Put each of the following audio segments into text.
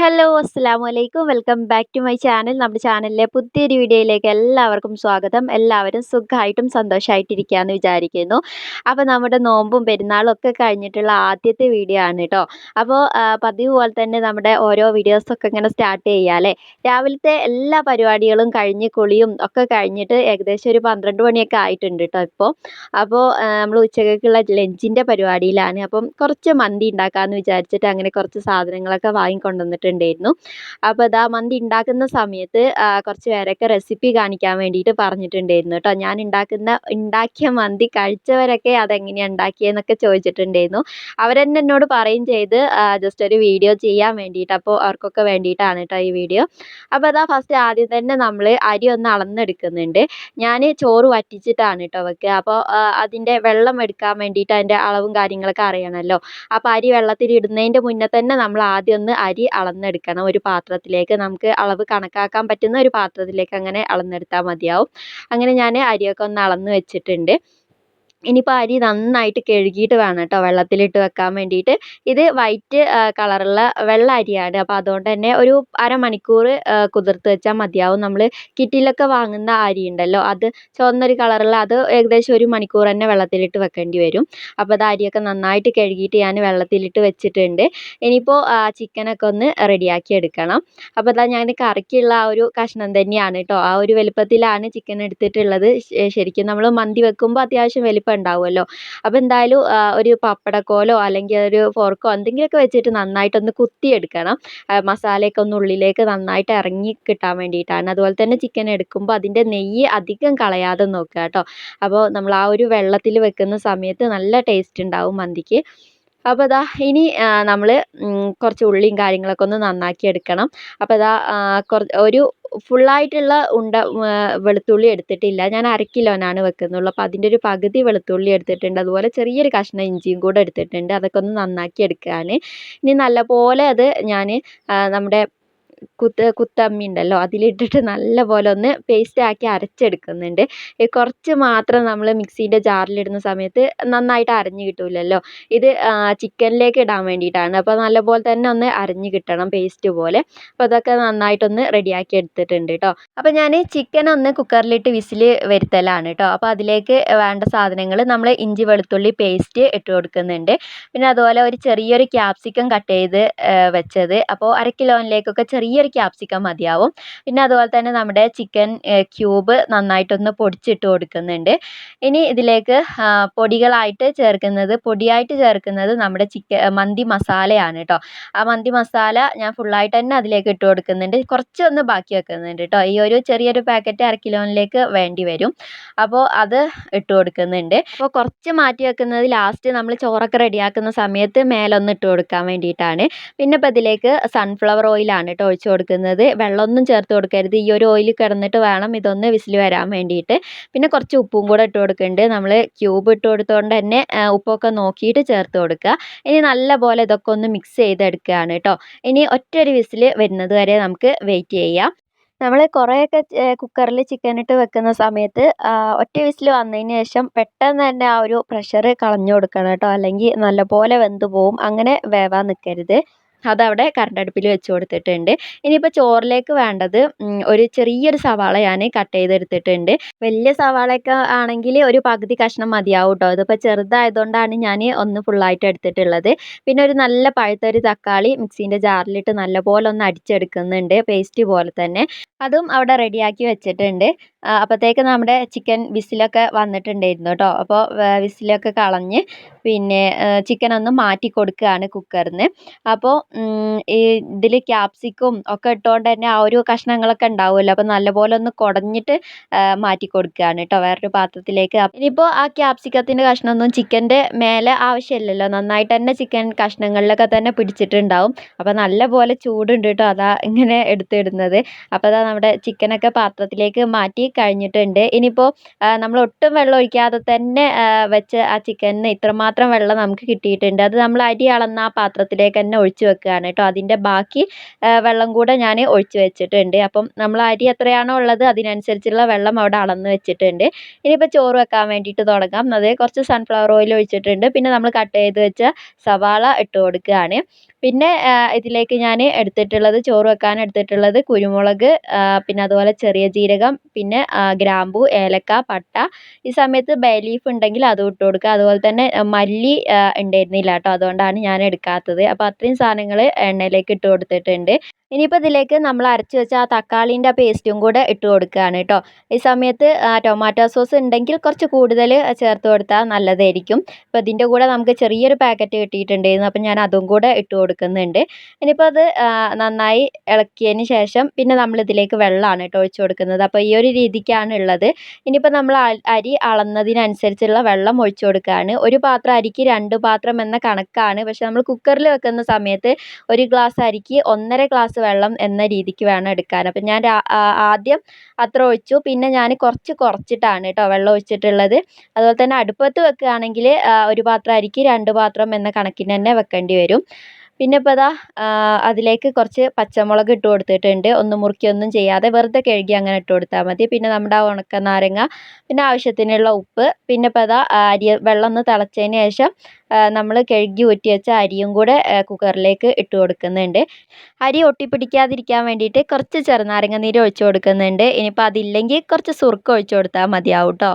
Hello അസ്സാം വലൈക്കും welcome back to my channel നമ്മുടെ ചാനലിലെ പുതിയൊരു വീഡിയോയിലേക്ക് എല്ലാവർക്കും സ്വാഗതം. എല്ലാവരും സുഖമായിട്ടും സന്തോഷമായിട്ടിരിക്കുകയെന്ന് വിചാരിക്കുന്നു. അപ്പോൾ നമ്മുടെ നോമ്പും പെരുന്നാളും ഒക്കെ കഴിഞ്ഞിട്ടുള്ള ആദ്യത്തെ വീഡിയോ ആണ് കേട്ടോ. അപ്പോൾ പതിവ് പോലെ തന്നെ നമ്മുടെ ഓരോ വീഡിയോസൊക്കെ ഇങ്ങനെ സ്റ്റാർട്ട് ചെയ്യാമല്ലേ രാവിലത്തെ എല്ലാ പരിപാടികളും കഴിഞ്ഞ് കുളിയും ഒക്കെ കഴിഞ്ഞിട്ട് ഏകദേശം ഒരു പന്ത്രണ്ട് മണിയൊക്കെ ആയിട്ടുണ്ട് കേട്ടോ ഇപ്പോൾ. അപ്പോൾ നമ്മൾ ഉച്ചയ്ക്കുള്ള ലഞ്ചിന്റെ പരിപാടിയിലാണ്. അപ്പം കുറച്ച് മന്തി ഉണ്ടാക്കാമെന്ന് വിചാരിച്ചിട്ട് അങ്ങനെ കുറച്ച് സാധനങ്ങളൊക്കെ വാങ്ങിക്കൊണ്ടുവന്നിട്ടുണ്ടായിരുന്നു അപ്പോൾ അതാ മന്തി ഉണ്ടാക്കുന്ന സമയത്ത് കുറച്ച് പേരൊക്കെ റെസിപ്പി കാണിക്കാൻ വേണ്ടിയിട്ട് പറഞ്ഞിട്ടുണ്ടായിരുന്നു കേട്ടോ. ഞാൻ ഉണ്ടാക്കുന്ന ഉണ്ടാക്കിയ മന്തി കഴിച്ചവരൊക്കെ അതെങ്ങനെയാണ് ഉണ്ടാക്കിയതെന്നൊക്കെ ചോദിച്ചിട്ടുണ്ടായിരുന്നു. അവരെന്നെ എന്നോട് പറയും ചെയ്ത് ജസ്റ്റ് ഒരു വീഡിയോ ചെയ്യാൻ വേണ്ടിയിട്ട് അപ്പോൾ അവർക്കൊക്കെ വേണ്ടിയിട്ടാണ് കേട്ടോ ഈ വീഡിയോ അപ്പോൾ അതാ ഫസ്റ്റ് ആദ്യം തന്നെ നമ്മൾ അരി ഒന്ന് അളന്നെടുക്കുന്നുണ്ട്. ഞാൻ ചോറ് വറ്റിച്ചിട്ടാണ് കേട്ടോ വെക്കുക. അപ്പോൾ അതിന്റെ വെള്ളം എടുക്കാൻ വേണ്ടിയിട്ട് അതിന്റെ അളവും കാര്യങ്ങളൊക്കെ അറിയണമല്ലോ. അപ്പോൾ അരി വെള്ളത്തിൽ ഇടുന്നതിന്റെ മുന്നേ തന്നെ നമ്മൾ ആദ്യം ഒന്ന് അരി അളന്നെടുക്കണം. ഒരു പാത്രത്തിലേക്ക് നമുക്ക് അളവ് കണക്കാക്കാൻ പറ്റുന്ന ഒരു പാത്രത്തിലേക്ക് അങ്ങനെ അളന്നെടുത്താൽ മതിയാവും. അങ്ങനെ ഞാൻ അരിയൊക്കെ ഒന്ന് അളന്ന് വെച്ചിട്ടുണ്ട്. ഇനിയിപ്പോൾ അരി നന്നായിട്ട് കഴുകിയിട്ട് വേണം കേട്ടോ വെള്ളത്തിലിട്ട് വെക്കാൻ വേണ്ടിയിട്ട്. ഇത് വൈറ്റ് കളറുള്ള വെള്ള അരിയാണ്. അപ്പോൾ അതുകൊണ്ട് തന്നെ ഒരു അരമണിക്കൂർ കുതിർത്ത് വെച്ചാൽ മതിയാവും. നമ്മൾ കിറ്റിലൊക്കെ വാങ്ങുന്ന അരി ഉണ്ടല്ലോ അത് ചുവന്നൊരു കളറുള്ള അത് ഏകദേശം ഒരു മണിക്കൂർ തന്നെ വെള്ളത്തിലിട്ട് വെക്കേണ്ടി വരും. അപ്പോൾ അത് അരിയൊക്കെ നന്നായിട്ട് കഴുകിയിട്ട് ഞാൻ വെള്ളത്തിലിട്ട് വെച്ചിട്ടുണ്ട്. ഇനിയിപ്പോൾ ചിക്കനൊക്കെ ഒന്ന് റെഡിയാക്കി എടുക്കണം. അപ്പോൾ അതാ ഞാൻ കറിക്കുള്ള ആ ഒരു കഷ്ണം തന്നെയാണ് കേട്ടോ. ആ ഒരു വലുപ്പത്തിലാണ് ചിക്കൻ എടുത്തിട്ടുള്ളത്. ശരിക്കും നമ്മൾ മന്തി വെക്കുമ്പോൾ അത്യാവശ്യം വലിപ്പം ഉണ്ടാവുമല്ലോ അപ്പോൾ എന്തായാലും ഒരു പപ്പടക്കോലോ അല്ലെങ്കിൽ ഒരു ഫോർക്കോ എന്തെങ്കിലുമൊക്കെ വെച്ചിട്ട് നന്നായിട്ടൊന്ന് കുത്തിയെടുക്കണം. മസാലയൊക്കെ ഒന്ന് ഉള്ളിലേക്ക് നന്നായിട്ട് ഇറങ്ങി കിട്ടാൻ വേണ്ടിയിട്ടാണ്. അതുപോലെ തന്നെ ചിക്കൻ എടുക്കുമ്പോൾ അതിന്റെ നെയ്യ് അധികം കളയാതെ നോക്കുക കേട്ടോ. അപ്പോൾ നമ്മൾ ആ ഒരു വെള്ളത്തിൽ വെക്കുന്ന സമയത്ത് നല്ല ടേസ്റ്റ് ഉണ്ടാവും മന്തിക്ക്. അപ്പോൾ ഇതാ ഇനി നമ്മൾ കുറച്ച് ഉള്ളിയും കാര്യങ്ങളൊക്കെ ഒന്ന് നന്നാക്കി എടുക്കണം. അപ്പോൾ ഇതാ ഒരു ഫുള്ളായിട്ടുള്ള ഉണ്ട വെളുത്തുള്ളി എടുത്തിട്ടില്ല. ഞാൻ അര കിലോനാണ് വെക്കുന്നുള്ളൂ. അപ്പോൾ അതിന്റെ ഒരു പകുതി വെളുത്തുള്ളി എടുത്തിട്ടുണ്ട്. അതുപോലെ ചെറിയൊരു കഷ്ണം ഇഞ്ചിയും കൂടെ എടുത്തിട്ടുണ്ട്. അതൊക്കെ ഒന്ന് നന്നാക്കി എടുക്കുകയാണ് ഇനി നല്ലപോലെ അത് ഞാൻ നമ്മുടെ കുത്ത് കുത്തമ്മി ഉണ്ടല്ലോ അതിലിട്ടിട്ട് നല്ലപോലെ ഒന്ന് പേസ്റ്റ് ആക്കി അരച്ചെടുക്കുന്നുണ്ട്. കുറച്ച് മാത്രം നമ്മൾ മിക്സീന്റെ ജാറിലിടുന്ന സമയത്ത് നന്നായിട്ട് അരഞ്ഞ് കിട്ടില്ലല്ലോ ഇത് ചിക്കനിലേക്ക് ഇടാൻ വേണ്ടിയിട്ടാണ്. അപ്പോൾ നല്ലപോലെ തന്നെ ഒന്ന് അരഞ്ഞ് കിട്ടണം പേസ്റ്റ് പോലെ. അപ്പോൾ അതൊക്കെ നന്നായിട്ടൊന്ന് റെഡിയാക്കി എടുത്തിട്ടുണ്ട് കേട്ടോ അപ്പോൾ ഞാൻ ചിക്കൻ ഒന്ന് കുക്കറിലിട്ട് വിസിൽ വരുത്തലാണ് കേട്ടോ അപ്പോൾ അതിലേക്ക് വേണ്ട സാധനങ്ങൾ നമ്മൾ ഇഞ്ചി വെളുത്തുള്ളി പേസ്റ്റ് ഇട്ട് കൊടുക്കുന്നുണ്ട്. പിന്നെ അതുപോലെ ഒരു ചെറിയൊരു ക്യാപ്സിക്കം കട്ട് ചെയ്ത് വെച്ചത്. അപ്പോൾ അര കിലോയിലേക്കൊക്കെ ചെറിയൊരു ക്യാപ്സിക്കം മതിയാവും. പിന്നെ അതുപോലെ തന്നെ നമ്മുടെ ചിക്കൻ ക്യൂബ് നന്നായിട്ടൊന്ന് പൊടിച്ചിട്ട് കൊടുക്കുന്നുണ്ട്. ഇനി ഇതിലേക്ക് പൊടികളായിട്ട് ചേർക്കുന്നത് പൊടിയായിട്ട് ചേർക്കുന്നത് നമ്മുടെ ചിക്കൻ മന്തി മസാലയാണ് കേട്ടോ ആ മന്തി മസാല ഞാൻ ഫുള്ളായിട്ട് തന്നെ അതിലേക്ക് ഇട്ട് കൊടുക്കുന്നുണ്ട്. കുറച്ചൊന്ന് ബാക്കി വെക്കുന്നുണ്ട് കേട്ടോ ഈ ഒരു ചെറിയൊരു പാക്കറ്റ് അര കിലോയിലേക്ക് വേണ്ടി വരും. അപ്പോൾ അത് ഇട്ട് കൊടുക്കുന്നുണ്ട്. അപ്പോൾ കുറച്ച് മാറ്റി വെക്കുന്നത് ലാസ്റ്റ് നമ്മൾ ചോറൊക്കെ റെഡിയാക്കുന്ന സമയത്ത് മേലൊന്ന് ഇട്ട് കൊടുക്കാൻ വേണ്ടിയിട്ടാണ്. പിന്നെ ഇപ്പോൾ ഇതിലേക്ക് സൺഫ്ലവർ ഓയിലാണ് കേട്ടോ ഒഴിച്ച് കൊടുക്കുന്നത്. വെള്ളമൊന്നും ചേർത്ത് കൊടുക്കരുത്. ഈ ഒരു ഓയിൽ കിടന്നിട്ട് വേണം ഇതൊന്ന് വിസിൽ വരാൻ വേണ്ടിയിട്ട്. പിന്നെ കുറച്ച് ഉപ്പും കൂടെ ഇട്ട് കൊടുക്കുന്നുണ്ട്. നമ്മൾ ക്യൂബ് ഇട്ട് കൊടുത്തുകൊണ്ട് തന്നെ ഉപ്പൊക്കെ നോക്കിയിട്ട് ചേർത്ത് കൊടുക്കുക. ഇനി നല്ലപോലെ ഇതൊക്കെ ഒന്ന് മിക്സ് ചെയ്തെടുക്കുകയാണ് കേട്ടോ. ഇനി ഒറ്റൊരു വിസിൽ വരുന്നത് വരെ നമുക്ക് വെയിറ്റ് ചെയ്യാം. നമ്മൾ കുറേയൊക്കെ കുക്കറിൽ ചിക്കൻ ഇട്ട് വെക്കുന്ന സമയത്ത് ഒറ്റ വിസിൽ വന്നതിന് ശേഷം പെട്ടെന്ന് തന്നെ ആ ഒരു പ്രഷർ കളഞ്ഞു കൊടുക്കണം കേട്ടോ. അല്ലെങ്കിൽ നല്ലപോലെ വെന്ത് പോവും. അങ്ങനെ വേവാൻ നിൽക്കരുത്. അതവിടെ കറണ്ട് അടുപ്പിൽ വെച്ച് കൊടുത്തിട്ടുണ്ട്. ഇനിയിപ്പോൾ ചോറിലേക്ക് വേണ്ടത് ഒരു ചെറിയൊരു സവാള ഞാൻ കട്ട് ചെയ്തെടുത്തിട്ടുണ്ട്. വലിയ സവാളയൊക്കെ ആണെങ്കിൽ ഒരു പകുതി കഷ്ണം മതിയാവും കേട്ടോ ഇതിപ്പോൾ ചെറുതായതുകൊണ്ടാണ് ഞാൻ ഒന്ന് ഫുള്ളായിട്ട് എടുത്തിട്ടുള്ളത്. പിന്നെ ഒരു നല്ല പഴുത്തൊരു തക്കാളി മിക്സീന്റെ ജാറിലിട്ട് നല്ലപോലെ ഒന്ന് അടിച്ചെടുക്കുന്നുണ്ട്. പേസ്റ്റ് പോലെ തന്നെ. അതും അവിടെ റെഡിയാക്കി വെച്ചിട്ടുണ്ട്. അപ്പോഴത്തേക്ക് നമ്മുടെ ചിക്കൻ വിസിലൊക്കെ വന്നിട്ടുണ്ടായിരുന്നു കേട്ടോ അപ്പോൾ വിസിലൊക്കെ കളഞ്ഞ് പിന്നെ ചിക്കൻ ഒന്ന് മാറ്റി കൊടുക്കുകയാണ് കുക്കറിൽ നിന്ന് അപ്പോൾ ഈ ഇതിൽ ക്യാപ്സിക്കും ഒക്കെ ഇട്ടുകൊണ്ട് തന്നെ ആ ഒരു കഷ്ണങ്ങളൊക്കെ ഉണ്ടാവുമല്ലോ. അപ്പോൾ നല്ലപോലെ ഒന്ന് കുടഞ്ഞിട്ട് മാറ്റി കൊടുക്കുകയാണ് കേട്ടോ വേറൊരു പാത്രത്തിലേക്ക്. ഇനിയിപ്പോൾ ആ ക്യാപ്സിക്കത്തിന്റെ കഷ്ണമൊന്നും ചിക്കന്റെ മേലെ ആവശ്യമില്ലല്ലോ. നന്നായിട്ട് തന്നെ ചിക്കൻ കഷ്ണങ്ങളിലൊക്കെ തന്നെ പിടിച്ചിട്ടുണ്ടാവും. അപ്പോൾ നല്ലപോലെ ചൂടുണ്ട് കേട്ടോ അതാ ഇങ്ങനെ എടുത്തിടുന്നത്. അപ്പോൾ അതാ നമ്മുടെ ചിക്കനൊക്കെ പാത്രത്തിലേക്ക് മാറ്റി കഴിഞ്ഞിട്ടുണ്ട്. ഇനിയിപ്പോൾ നമ്മൾ ഒട്ടും വെള്ളം ഒഴിക്കാതെ തന്നെ വെച്ച് ആ ചിക്കനിന് ഇത്രമാത്രം വെള്ളം നമുക്ക് കിട്ടിയിട്ടുണ്ട്. അത് നമ്മൾ അരി അളന്ന ആ പാത്രത്തിലേക്ക് തന്നെ ഒഴിച്ച് വെക്കുകയാണ് കേട്ടോ. അതിന്റെ ബാക്കി വെള്ളം കൂടെ ഞാൻ ഒഴിച്ച് വെച്ചിട്ടുണ്ട്. അപ്പം നമ്മൾ അരി എത്രയാണോ ഉള്ളത് അതിനനുസരിച്ചുള്ള വെള്ളം അവിടെ അളന്ന് വെച്ചിട്ടുണ്ട്. ഇനിയിപ്പോൾ ചോറ് വെക്കാൻ വേണ്ടിയിട്ട് തുടങ്ങാം. അത് കുറച്ച് സൺഫ്ലവർ ഓയിൽ ഒഴിച്ചിട്ടുണ്ട്. പിന്നെ നമ്മൾ കട്ട് ചെയ്ത് വെച്ച സവാള ഇട്ട് കൊടുക്കുകയാണ്. പിന്നെ ഇതിലേക്ക് ഞാൻ എടുത്തിട്ടുള്ളത് ചോറ് വെക്കാൻ എടുത്തിട്ടുള്ളത് കുരുമുളക് പിന്നെ അതുപോലെ ചെറിയ ജീരകം പിന്നെ ഗ്രാമ്പു ഏലക്ക പട്ട. ഈ സമയത്ത് ബേ ലീഫ് ഉണ്ടെങ്കിൽ അതും ഇട്ട് കൊടുക്കുക. അതുപോലെ തന്നെ മല്ലി ഉണ്ടായിരുന്നില്ല കേട്ടോ. അതുകൊണ്ടാണ് ഞാൻ എടുക്കാത്തത്. അപ്പോൾ അത്രയും സാധനങ്ങൾ എണ്ണയിലേക്ക് ഇട്ട് കൊടുത്തിട്ടുണ്ട്. ഇനിയിപ്പോൾ ഇതിലേക്ക് നമ്മൾ അരച്ച് വെച്ച ആ തക്കാളീന്റെ പേസ്റ്റും കൂടെ ഇട്ട് കൊടുക്കുകയാണ് കേട്ടോ. ഈ സമയത്ത് ടൊമാറ്റോ സോസ് ഉണ്ടെങ്കിൽ കുറച്ച് കൂടുതൽ ചേർത്ത് കൊടുത്താൽ നല്ലതായിരിക്കും. അപ്പോൾ ഇതിന്റെ കൂടെ നമുക്ക് ചെറിയൊരു പാക്കറ്റ് കിട്ടിയിട്ടുണ്ടായിരുന്നു. അപ്പോൾ ഞാൻ അതും കൂടെ ഇട്ട് കൊടുക്കുന്നുണ്ട്. ഇനിയിപ്പോൾ അത് നന്നായി ഇളക്കിയതിന് ശേഷം പിന്നെ നമ്മൾ ഇതിലേക്ക് വെള്ളമാണ് കേട്ടോ ഒഴിച്ച് കൊടുക്കുന്നത്. അപ്പോൾ ഈ ഒരു രീതിക്കാണ് ഉള്ളത്. ഇനിയിപ്പോൾ നമ്മൾ അരി അളന്നതിനനുസരിച്ചുള്ള വെള്ളം ഒഴിച്ച് കൊടുക്കുകയാണ് ഒരു പാത്രം അരിക്ക് രണ്ട് പാത്രം എന്ന കണക്കാണ്. പക്ഷെ നമ്മൾ കുക്കറിൽ വെക്കുന്ന സമയത്ത് ഒരു ഗ്ലാസ് അരിക്ക് ഒന്നര ഗ്ലാസ് വെള്ളം എന്ന രീതിക്ക് വേണം എടുക്കാൻ. അപ്പം ഞാൻ ആദ്യം അത്ര ഒഴിച്ചു. പിന്നെ ഞാൻ കുറച്ച് കുറച്ചിട്ടാണ് കേട്ടോ വെള്ളം ഒഴിച്ചിട്ടുള്ളത്. അതുപോലെ തന്നെ അടുപ്പത്ത് വെക്കുകയാണെങ്കിൽ ഒരു പാത്രം അരിക്ക് രണ്ട് പാത്രം എന്ന കണക്കിന് തന്നെ വെക്കേണ്ടി വരും. പിന്നെ ഇപ്പോൾ ഇതാ അതിലേക്ക് കുറച്ച് പച്ചമുളക് ഇട്ട് കൊടുത്തിട്ടുണ്ട്. ഒന്ന് ഒന്നും ചെയ്യാതെ വെറുതെ കഴുകി അങ്ങനെ ഇട്ട് കൊടുത്താൽ മതി. പിന്നെ നമ്മുടെ ആ ഉണക്ക നാരങ്ങ പിന്നെ ആവശ്യത്തിനുള്ള ഉപ്പ് പിന്നെ ഇപ്പോൾ ഇതാ അരി വെള്ളം ഒന്ന് തിളച്ചതിന് ശേഷം നമ്മൾ കഴുകി ഊറ്റി വെച്ച അരിയും കൂടെ കുക്കറിലേക്ക് ഇട്ട് കൊടുക്കുന്നുണ്ട്. അരി ഒട്ടിപ്പിടിക്കാതിരിക്കാൻ വേണ്ടിയിട്ട് കുറച്ച് ചെറുനാരങ്ങ നീര് ഒഴിച്ച് കൊടുക്കുന്നുണ്ട്. ഇനിയിപ്പോൾ അതില്ലെങ്കിൽ കുറച്ച് സുറുക്ക ഒഴിച്ച് കൊടുത്താൽ മതിയാവും കേട്ടോ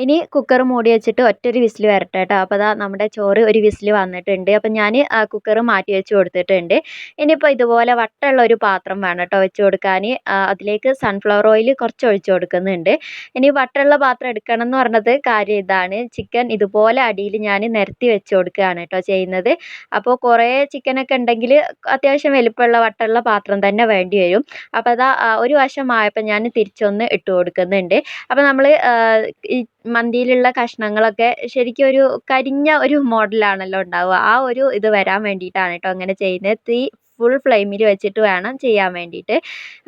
ഇനി കുക്കർ മൂടി വെച്ചിട്ട് ഒറ്റൊരു വിസിൽ വരട്ടെ കേട്ടോ. അപ്പോൾ അതാ നമ്മുടെ ചോറ് ഒരു വിസിൽ വന്നിട്ടുണ്ട്. അപ്പം ഞാൻ കുക്കർ മാറ്റി വെച്ച് കൊടുത്തിട്ടുണ്ട്. ഇനിയിപ്പോൾ ഇതുപോലെ വട്ടമുള്ള ഒരു പാത്രം വേണം കേട്ടോ വെച്ച് കൊടുക്കാൻ അതിലേക്ക് സൺഫ്ലവർ ഓയിൽ കുറച്ച് ഒഴിച്ച് കൊടുക്കുന്നുണ്ട്. ഇനി വട്ടമുള്ള പാത്രം എടുക്കണം എന്ന് പറഞ്ഞത് കാര്യം ഇതാണ്. ചിക്കൻ ഇതുപോലെ അടിയിൽ ഞാൻ നിരത്തി വെച്ച് കൊടുക്കുകയാണ് കേട്ടോ ചെയ്യുന്നത്. അപ്പോൾ കുറേ ചിക്കനൊക്കെ ഉണ്ടെങ്കിൽ അത്യാവശ്യം വലുപ്പമുള്ള വട്ടമുള്ള പാത്രം തന്നെ വേണ്ടി വരും. അപ്പോൾ അതാ ഒരു വശമായപ്പോൾ ഞാൻ തിരിച്ചൊന്ന് ഇട്ട് കൊടുക്കുന്നുണ്ട്. അപ്പോൾ നമ്മൾ മന്തിയിലുള്ള കഷ്ണങ്ങളൊക്കെ ശരിക്കും ഒരു കരിഞ്ഞ ഒരു മോഡലാണല്ലോ ഉണ്ടാവുക. ആ ഒരു ഇത് വരാൻ വേണ്ടിയിട്ടാണ് കേട്ടോ അങ്ങനെ ചെയ്യുന്നത്. തീ ഫുൾ ഫ്ലെയിമിൽ വെച്ചിട്ട് വേണം ചെയ്യാൻ വേണ്ടിയിട്ട്.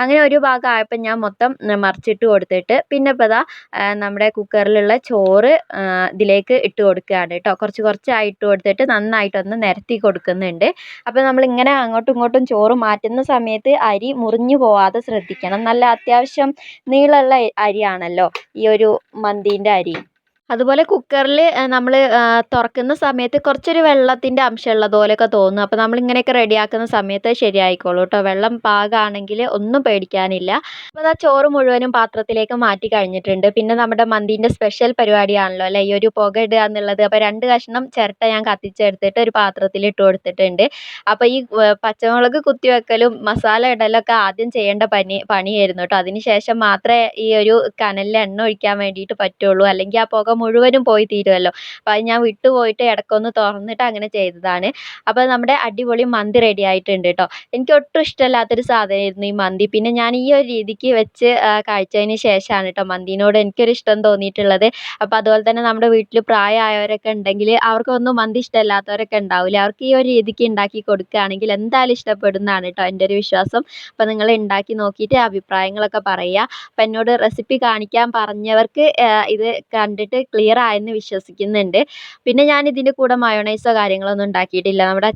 അങ്ങനെ ഒരു ഭാഗം ആയപ്പോൾ ഞാൻ മൊത്തം മറിച്ചിട്ട് കൊടുത്തിട്ട് പിന്നെ ഇപ്പോൾ ഇതാ നമ്മുടെ കുക്കറിലുള്ള ചോറ് ഇതിലേക്ക് ഇട്ട് കൊടുക്കുകയാണ് കേട്ടോ. കുറച്ച് കുറച്ചായി ഇട്ട് കൊടുത്തിട്ട് നന്നായിട്ടൊന്ന് നിരത്തി കൊടുക്കുന്നുണ്ട്. അപ്പോൾ നമ്മളിങ്ങനെ അങ്ങോട്ടും ഇങ്ങോട്ടും ചോറ് മാറ്റുന്ന സമയത്ത് അരി മുറിഞ്ഞു പോവാതെ ശ്രദ്ധിക്കണം. നല്ല അത്യാവശ്യം നീളമുള്ള അരിയാണല്ലോ ഈ ഒരു മന്തീന്റെ അരി. അതുപോലെ കുക്കറിൽ നമ്മൾ തുറക്കുന്ന സമയത്ത് കുറച്ചൊരു വെള്ളത്തിന്റെ അംശം ഉള്ളത് പോലെയൊക്കെ തോന്നും. അപ്പോൾ നമ്മൾ ഇങ്ങനെയൊക്കെ റെഡിയാക്കുന്ന സമയത്ത് ശരിയായിക്കോളും കേട്ടോ വെള്ളം പാകമാണെങ്കിൽ ഒന്നും പേടിക്കാനില്ല. അപ്പോൾ ആ ചോറ് മുഴുവനും പാത്രത്തിലേക്ക് മാറ്റി കഴിഞ്ഞിട്ടുണ്ട്. പിന്നെ നമ്മുടെ മന്തിന്റെ സ്പെഷ്യൽ പരിപാടിയാണല്ലോ അല്ലേ? ഈ ഒരു പുക ഇടുക എന്നുള്ളത്. അപ്പോൾ രണ്ട് കഷ്ണം ചിരട്ട ഞാൻ കത്തിച്ചെടുത്തിട്ട് ഒരു പാത്രത്തിൽ ഇട്ട് കൊടുത്തിട്ടുണ്ട്. അപ്പോൾ ഈ പച്ചമുളക് കുത്തി വെക്കലും മസാല ഇടലൊക്കെ ആദ്യം ചെയ്യേണ്ട പണി പണിയായിരുന്നു കേട്ടോ അതിന് ശേഷം മാത്രമേ ഈ ഒരു കനലിൽ എണ്ണ ഒഴിക്കാൻ വേണ്ടിയിട്ട് പറ്റുള്ളൂ. അല്ലെങ്കിൽ ആ പുക മുഴുവനും പോയി തീരുമല്ലോ അപ്പോൾ അത് ഞാൻ വിട്ടുപോയിട്ട് ഇടയ്ക്കൊന്ന് തുറന്നിട്ട് അങ്ങനെ ചെയ്തതാണ്. അപ്പോൾ നമ്മുടെ അടിപൊളി മന്തി റെഡി ആയിട്ടുണ്ട് കേട്ടോ എനിക്ക് ഒട്ടും ഇഷ്ടമല്ലാത്തൊരു സാധനമായിരുന്നു ഈ മന്തി. പിന്നെ ഞാൻ ഈ ഒരു രീതിക്ക് വെച്ച് കഴിച്ചതിന് ശേഷമാണ് കേട്ടോ മന്തിനോട് എനിക്കൊരു ഇഷ്ടം തോന്നിയിട്ടുള്ളത്. അപ്പോൾ അതുപോലെ തന്നെ നമ്മുടെ വീട്ടിൽ പ്രായമായവരൊക്കെ ഉണ്ടെങ്കിൽ അവർക്കൊന്നും മന്തി ഇഷ്ടമല്ലാത്തവരൊക്കെ ഉണ്ടാവില്ല അവർക്ക് ഈ ഒരു രീതിക്ക് ഉണ്ടാക്കി കൊടുക്കുകയാണെങ്കിൽ എന്തായാലും ഇഷ്ടപ്പെടുന്നതാണ് കേട്ടോ എന്റെ ഒരു വിശ്വാസം. അപ്പോൾ നിങ്ങൾ ഉണ്ടാക്കി നോക്കിയിട്ട് അഭിപ്രായങ്ങളൊക്കെ പറയുക. അപ്പം എന്നോട് റെസിപ്പി കാണിക്കാൻ പറഞ്ഞവർക്ക് ഇത് കണ്ടിട്ട് ക്ലിയർ ആയെന്ന് വിശ്വസിക്കുന്നുണ്ട്. പിന്നെ ഞാൻ ഇതിന്റെ കൂടെ മയോണൈസോ കാര്യങ്ങളൊന്നും ഉണ്ടാക്കിയിട്ടില്ല. നമ്മുടെ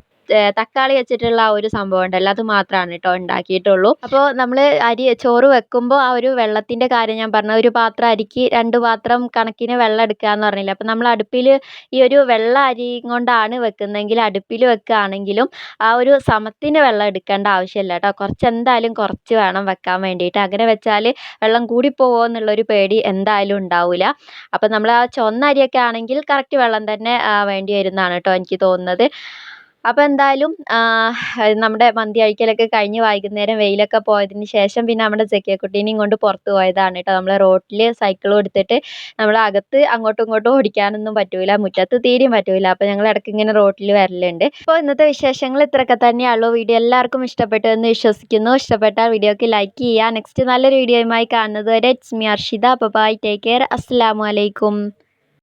തക്കാളി വെച്ചിട്ടുള്ള ആ ഒരു സംഭവം ഉണ്ടല്ലോ. അത് മാത്രമാണ് കേട്ടോ ഉണ്ടാക്കിയിട്ടുള്ളൂ. അപ്പോൾ നമ്മൾ അരി ചോറ് വെക്കുമ്പോൾ ആ ഒരു വെള്ളത്തിന്റെ കാര്യം ഞാൻ പറഞ്ഞ ഒരു പാത്രം അരിക്ക് രണ്ട് പാത്രം കണക്കിന് വെള്ളം എടുക്കുക എന്ന് പറഞ്ഞില്ലേ. അപ്പോൾ നമ്മൾ അടുപ്പിൽ ഈ ഒരു വെള്ള അരി കൊണ്ടാണ് വെക്കുന്നതെങ്കിൽ അടുപ്പിൽ വെക്കുകയാണെങ്കിലും ആ ഒരു സമത്തിന് വെള്ളം എടുക്കേണ്ട ആവശ്യമില്ല കേട്ടോ കുറച്ച് എന്തായാലും കുറച്ച് വേണം വെക്കാൻ വേണ്ടിയിട്ട്. അങ്ങനെ വെച്ചാൽ വെള്ളം കൂടി പോകുമോ എന്നുള്ളൊരു പേടി എന്തായാലും ഉണ്ടാവില്ല അപ്പോൾ നമ്മൾ ആ ചുവന്ന അരിയൊക്കെ ആണെങ്കിൽ കറക്റ്റ് വെള്ളം തന്നെ വേണ്ടി വരുന്നതാണ് കേട്ടോ എനിക്ക് തോന്നുന്നത്. അപ്പോൾ എന്തായാലും നമ്മുടെ മന്തി കഴിക്കലൊക്കെ കഴിഞ്ഞ് വൈകുന്നേരം വെയിലൊക്കെ പോയതിന് ശേഷം പിന്നെ നമ്മുടെ ജക്കിയക്കുട്ടീനെയും കൊണ്ട് പുറത്ത് പോയതാണ് കേട്ടോ. നമ്മൾ റോട്ടിൽ സൈക്കിൾ എടുത്തിട്ട് നമ്മൾ അകത്ത് അങ്ങോട്ടും ഇങ്ങോട്ടും ഓടിക്കാനൊന്നും പറ്റൂല മുറ്റത്ത് തീരെയും പറ്റൂല. അപ്പോൾ ഞങ്ങൾ ഇടയ്ക്ക് ഇങ്ങനെ റോട്ടിൽ വരലുണ്ട്. അപ്പോൾ ഇന്നത്തെ വിശേഷങ്ങൾ ഇത്രയൊക്കെ തന്നെയുള്ളൂ. വീഡിയോ എല്ലാവർക്കും ഇഷ്ടപ്പെട്ടു എന്ന് വിശ്വസിക്കുന്നു. ഇഷ്ടപ്പെട്ടാൽ വീഡിയോക്ക് ലൈക്ക് ചെയ്യുക. നെക്സ്റ്റ് നല്ലൊരു വീഡിയോയുമായി കാണുന്നത് വരെ ഇറ്റ്സ് മി അർഷിത. അപ്പോൾ ബൈ ടേക്ക് കെയർ അസ്സാം വലൈക്കും